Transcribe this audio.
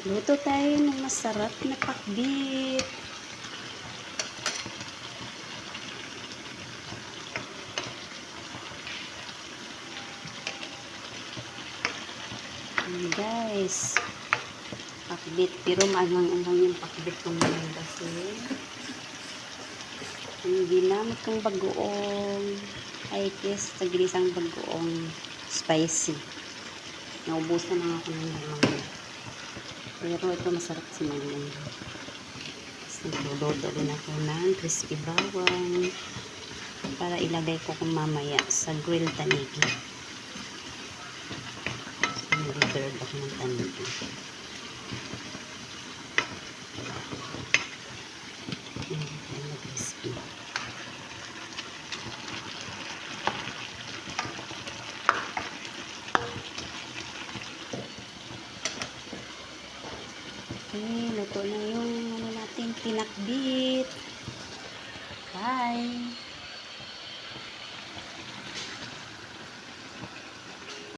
Luto tayo ng masarap na pakbit. Ayan, guys. Pakbit. Pero maangang-angang yung pakbit kong ngayon kasi yung ginamit kong bagoong ay kes sa ginisang bagoong spicy. Naubusan na ako ng lamang. Pero ito masarap sa Tapos nagluluto din ako ng crispy bawang para ilagay ko kung mamaya sa grill tanigi. Nag-reserve ako ng tanigi. Ayan, ayan na crispy. Okay, luto na yung ano natin, pinakbit. Bye!